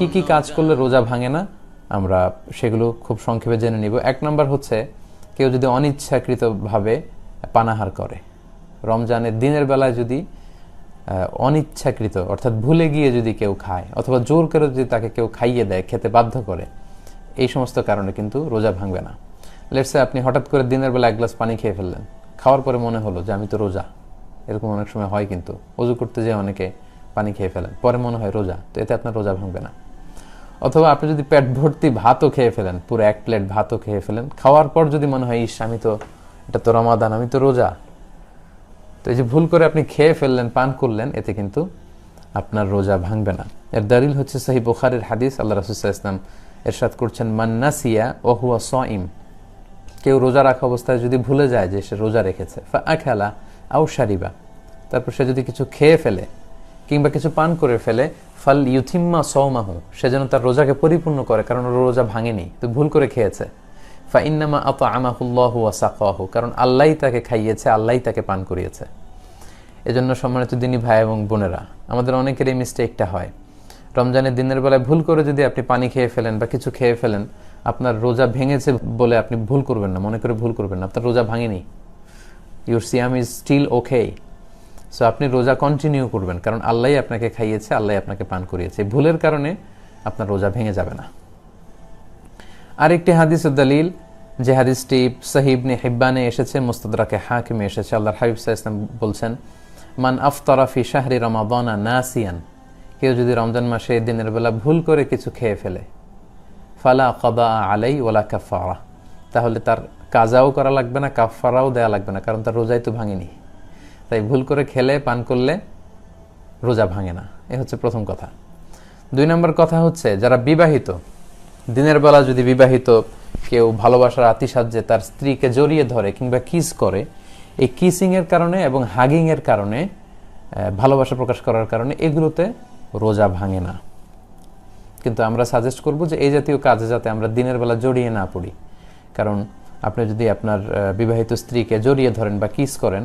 কি কি কাজ করলে রোজা ভাঙে না, আমরা সেগুলো খুব সংক্ষেপে জেনে নিব। এক নম্বর হচ্ছে, কেউ যদি অনিচ্ছাকৃতভাবে পানাহার করে, রমজানের দিনের বেলায় যদি অনিচ্ছাকৃত, অর্থাৎ ভুলে গিয়ে যদি কেউ খায়, অথবা জোর করে যদি তাকে কেউ খাইয়ে দেয়, খেতে বাধ্য করে, এই সমস্ত কারণে কিন্তু রোজা ভাঙবে না। লেটসে আপনি হঠাৎ করে দিনের বেলা এক গ্লাস পানি খেয়ে ফেললেন, খাওয়ার পরে মনে হলো যে আমি তো রোজা। এরকম অনেক সময় হয় কিন্তু, অজু করতে যেয়ে অনেকে পানি খেয়ে ফেলেন, পরে মনে হয় রোজা, তো এতে আপনার রোজা ভাঙবে না। অথবা আপনি যদি পেট ভর্তি ভাতও খেয়ে ফেলেন, পুরো এক প্লেট ভাতও খেয়ে ফেলেন, খাওয়ার পর যদি মনে হয়, ইস, আমি তো, এটা তো রমাদান, আমি তো রোজা। তো এই যে ভুল করে আপনি খেয়ে ফেললেন, পান করলেন, এতে কিন্তু আপনার রোজা ভাঙবে না। এর দলিল হচ্ছে সাহি বুখারের হাদিস, আল্লাহ রাসুল্লাহ ইসলাম এরশাদ করছেন মান্নাসিয়া ওহুয়া সইম কেউ রোজা রাখা অবস্থায় যদি ভুলে যায় যে সে রোজা রেখেছে খেলা আউ সারিবা তারপর সে যদি কিছু খেয়ে ফেলে কিংবা কিছু পান করে ফেলে, ফাল ইউথিম্মা সৌমাহু সে যেন তার রোজাকে পরিপূর্ণ করে, কারণ ওর রোজা ভাঙেনি, তো ভুল করে খেয়েছে। ফা ইন্নামা আত আমাহুল্লাহ ওয়াসাকাহু কারণ আল্লাহই তাকে খাইয়েছে, আল্লাহই তাকে পান করিয়েছে। এজন্য সম্মানিত দিনী ভাই এবং বোনেরা, আমাদের অনেকের এই মিস্টেকটা হয়। রমজানের দিনের বেলায় ভুল করে যদি আপনি পানি খেয়ে ফেলেন বা কিছু খেয়ে ফেলেন, আপনার রোজা ভেঙেছে বলে আপনি ভুল করবেন না, মনে করে ভুল করবেন না, আপনার রোজা ভাঙেনি। ইউর সিয়াম ইজ স্টিল ওকে সো আপনি রোজা কন্টিনিউ করবেন। কারণ আল্লাহ আপনাকে খাইয়েছে আল্লাহ আপনাকে পান করিয়েছে। ভুলের কারণে আপনার রোজা ভেঙে যাবে না। আরেকটি হাদিস দলিল যে হাদিসটি সাহিবনে হিব্বানে এসেছে, মুস্তদরাকে হাকিমে এসেছে। আল্লাহর হাবিব ইসলাম বলছেন, মান আফতারা ফি শাহরি রমাদানা নাসিয়ান কেউ যদি রমজান মাসে দিনের বেলা ভুল করে কিছু খেয়ে ফেলে, ফালা কদা আলাই ওলা কাফারা তাহলে তার কাজাও করা লাগবে না কাফারাও দেয়া লাগবে না, কারণ তার রোজাই তো ভাঙেনি। তাই ভুল করে খেলে, পান করলে রোজা ভাঙে না। এ হচ্ছে প্রথম কথা। দুই নম্বর কথা হচ্ছে, যারা বিবাহিত, দিনের বেলা যদি বিবাহিত কেউ ভালোবাসার আতিসাহ্যে তার স্ত্রীকে জড়িয়ে ধরে কিংবা কিস করে, এই কিসিংয়ের কারণে এবং হাগিংয়ের কারণে ভালোবাসা প্রকাশ করার কারণে এগুলোতে রোজা ভাঙে না। কিন্তু আমরা সাজেস্ট করব যে এই জাতীয় কাজে যাতে আমরা দিনের বেলা জড়িয়ে না পড়ি। কারণ আপনি যদি আপনার বিবাহিত স্ত্রীকে জড়িয়ে ধরেন বা কিস করেন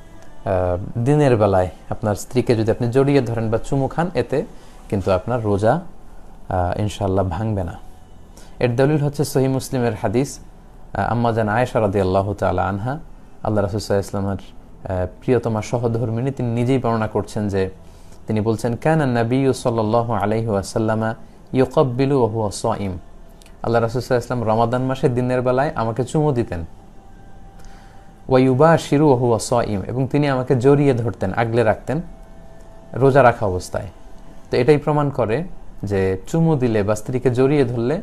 দিনের বেলায় আপনার স্ত্রীকে যদি আপনি জড়িয়ে ধরেন বা চুমু খান এতে কিন্তু আপনার রোজা আহ, ইনশাআল্লাহ ভাঙবে না। এর দলিল হচ্ছে সহি মুসলিমের হাদিস আহ, আম্মা জান আয়েশা রাদি আল্লাহ তালা আনহা আল্লাহ রাসুসাহ ইসলামের প্রিয়তমা সহধর্মিনী তিনি নিজেই বর্ণনা করছেন যে তিনি বলছেন কেন নবী সাল্লাহ আলহি আসাল্লামা ইয়কব্বিলু ওহু সাইম আল্লাহ রাসুসাহ ইসলাম রমাদান মাসে দিনের বেলায় আমাকে চুমু দিতেন। ওয়াইউবা শিরু ওহু সাইম এবং তিনি আমাকে জড়িয়ে ধরতেন, আগলে রাখতেন রোজা রাখা অবস্থায়। তো এটাই প্রমাণ করে যে চুমু দিলে বা স্ত্রীকে জড়িয়ে ধরলে,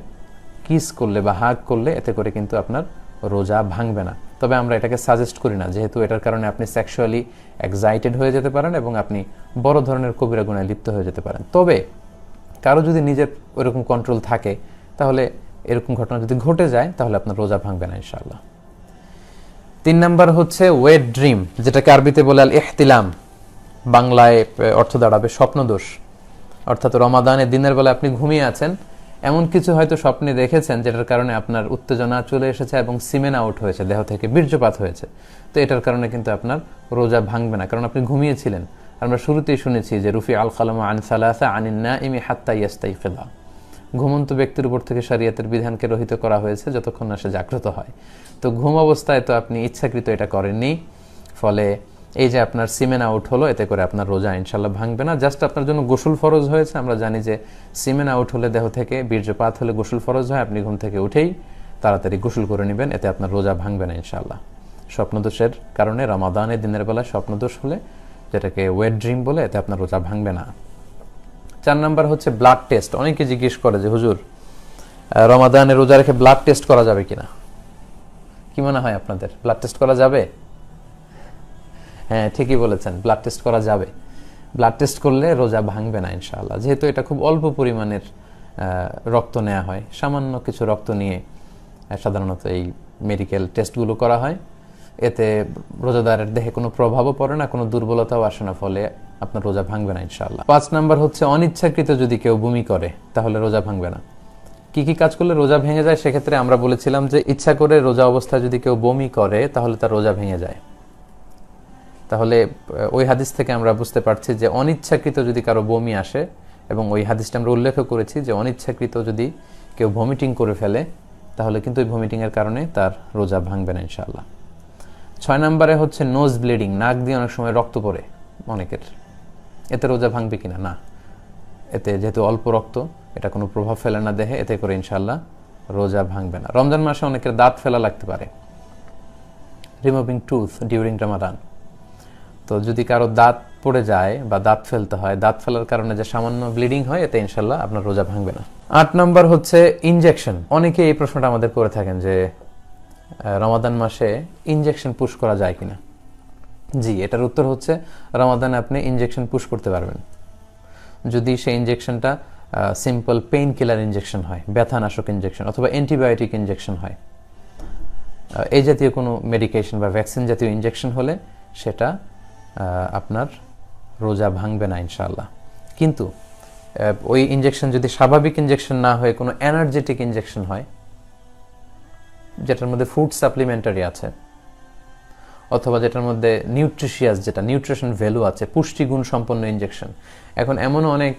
কিস করলে বা হাগ করলে এতে করে কিন্তু আপনার রোজা ভাঙবে না। তবে আমরা এটাকে সাজেস্ট করি না, যেহেতু এটার কারণে আপনি সেক্সুয়ালি এক্সাইটেড হয়ে যেতে পারেন এবং আপনি বড় ধরনের কবিরা গুণায় লিপ্ত হয়ে যেতে পারেন। তবে কারও যদি নিজের ওইরকম কন্ট্রোল থাকে, তাহলে এরকম ঘটনা যদি ঘটে যায়, তাহলে আপনার রোজা ভাঙবে না ইনশাআল্লাহ। তিন নাম্বার হচ্ছে ওয়েট ড্রিম যেটাকে আরবিতে বলে আল ইহতিলাম বাংলায় অর্থ দাঁড়াবে স্বপ্নদোষ। অর্থাৎ রমাদানে দিনের বেলা আপনি ঘুমিয়ে আছেন, এমন কিছু হয়তো স্বপ্নে দেখেছেন, যেটার কারণে আপনার উত্তেজনা চলে এসেছে এবং সিমেন আউট হয়েছে, দেহ থেকে বীর্যপাত হয়েছে। তো এটার কারণে কিন্তু আপনার রোজা ভাঙবে না, কারণ আপনি ঘুমিয়েছিলেন। আমরা শুরুতেই শুনেছি যে, রুফি আল কালাম আন সালাসা আনিন্না ইমি হাত্তা ইয়াস্তাই ফেদা ঘুমন্ত ব্যক্তির উপর থেকে শরিয়াতের বিধানকে রহিত করা হয়েছে যতক্ষণ না সে জাগ্রত হয়। তো ঘুম অবস্থায় তো আপনি ইচ্ছাকৃত এটা করেননি, ফলে এই যে আপনার সিমেন আউট হলো, এতে করে আপনার রোজা ইনশাল্লাহ ভাঙবে না। জাস্ট আপনার জন্য গোসল ফরজ হয়েছে, আমরা জানি যে সিমেন আউট হলে দেহ থেকে বীর্যপাত হলে গোসল ফরজ হয়, আপনি ঘুম থেকে উঠেই তাড়াতাড়ি গোসল করে নেবেন, এতে আপনার রোজা ভাঙবে না ইনশাল্লাহ স্বপ্নদোষের কারণে রমাদানে দিনের বেলা স্বপ্নদোষ হলে, যেটাকে ওয়েট ড্রিম বলে, এতে আপনার রোজা ভাঙবে না। চার নাম্বার হচ্ছে ব্লাড টেস্ট অনেকে জিজ্ঞেস করে যে, হুজুর রমাদানে রোজা রেখে ব্লাড টেস্ট করা যাবে কিনা? কি মনে হয় আপনাদের? ব্লাড টেস্ট করা যাবে? হ্যাঁ ঠিকই বলেছেন ব্লাড টেস্ট করা যাবে। ব্লাড টেস্ট করলে রোজা ভাঙবে না ইনশাআল্লাহ। যেহেতু এটা খুব অল্প পরিমাণের রক্ত নেওয়া হয়, সামান্য কিছু রক্ত নিয়ে সাধারণত এই মেডিকেল টেস্টগুলো করা হয়। এতে রোজাদারের দেহে কোনো প্রভাবও পড়ে না, কোনো দুর্বলতাও আসে না, ফলে আপনার রোজা ভাঙবে না, ইনশাআল্লাহ। পাঁচ নাম্বার হচ্ছে, অনিচ্ছাকৃত যদি কেউ বমি করে, তাহলে রোজা ভাঙবে না। কি কি কাজ করলে রোজা ভেঙে যায়? সেক্ষেত্রে আমরা বলেছিলাম যে, ইচ্ছা করে রোজা অবস্থায় যদি কেউ বমি করে, তাহলে তার রোজা ভেঙে যায়। তাহলে ওই হাদিস থেকে আমরা বুঝতে পারছি যে, অনিচ্ছাকৃত যদি কারও বমি আসে, এবং ওই হাদিসটা আমরা উল্লেখ করেছি যে, অনিচ্ছাকৃত যদি কেউ ভমিটিং করে ফেলে, তাহলে কিন্তু ওই ভমিটিংয়ের কারণে তার রোজা ভাঙবে না, ইনশাআল্লাহ। ছয় নম্বরে হচ্ছে নোজ ব্লিডিং নাক দিয়ে অনেক সময় রক্ত পড়ে, অনেকের। এতে রোজা ভাঙবে কিনা? না। এতে যেহেতু অল্প রক্ত, এটা কোনো প্রভাব ফেলে না দেহে, এতে করে ইনশাল্লাহ রোজা ভাঙবে না। রমজান মাসে অনেকের দাঁত ফেলা লাগতে পারে। রিমুভিং টুথ ডিউরিং রামাদান তো যদি কারও দাঁত পড়ে যায় বা দাঁত ফেলতে হয়, দাঁত ফেলার কারণে যে সামান্য ব্লিডিং হয়, এতে ইনশাল্লাহ আপনার রোজা ভাঙবে না। আট নম্বর হচ্ছে ইনজেকশন অনেকে এই প্রশ্নটা আমাদের করে থাকেন যে রমাদান মাসে ইনজেকশন পুশ করা যায় কিনা? জি, এটার উত্তর হচ্ছে রমাদানে আপনি ইনজেকশন পুশ করতে পারবেন। যদি সেই ইনজেকশনটা সিম্পল পেইন কিলার ইনজেকশন হয়, ব্যথানাশক ইনজেকশন অথবা অ্যান্টিবায়োটিক ইনজেকশন হয় এই জাতীয় কোনো মেডিকেশন বা ভ্যাকসিন জাতীয় ইনজেকশন হলে সেটা আপনার রোজা ভাঙবে না ইনশাল্লাহ কিন্তু ওই ইনজেকশন যদি স্বাভাবিক ইনজেকশন না হয়ে কোনো এনার্জেটিক ইনজেকশন হয়, যেটার মধ্যে ফুড সাপ্লিমেন্টারি আছে অথবা যেটার মধ্যে নিউট্রিশিয়াস যেটা নিউট্রিশন ভ্যালু আছে, পুষ্টিগুণ সম্পন্ন ইনজেকশন এখন এমন অনেক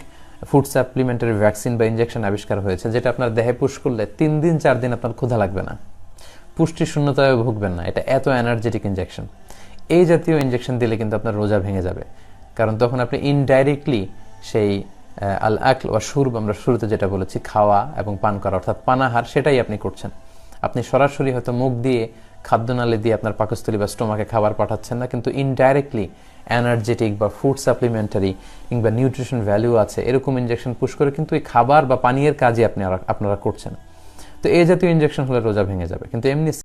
ফুড সাপ্লিমেন্টারি ভ্যাকসিন বা ইনজেকশন আবিষ্কার হয়েছে, যেটা আপনার দেহে পুশ করলে তিন দিন, চার দিন আপনার ক্ষুধা লাগবে না। পুষ্টি শূন্যতায় ভুগবেন না, এটা এত এনার্জেটিক ইনজেকশন এই জাতীয় ইনজেকশন দিলে কিন্তু আপনার রোজা ভেঙে যাবে। কারণ তখন আপনি ইনডাইরেক্টলি সেই আল আকল বা সুরব, আমরা শুরুতে যেটা বলেছি, খাওয়া এবং পান করা, অর্থাৎ পানাহার, সেটাই আপনি করছেন। আপনি সরাসরি হয়তো মুখ দিয়ে খাদ্যনালী দিয়ে আপনার পাকস্থলী বা স্টোমাকে খাবার পাঠাচ্ছেন না, কিন্তু ইনডাইরেক্টলি এনার্জেটিক বা ফুড সাপ্লিমেন্টারি কিংবা নিউট্রিশন ভ্যালু আছে, এরকম ইনজেকশন পুশ করে কিন্তু এই খাবার বা পানীয়ের কাজে আপনি আপনারা করছেন। তো এই জাতীয় ইনজেকশন হলে রোজা ভেঙে যাবে, কিন্তু এমনি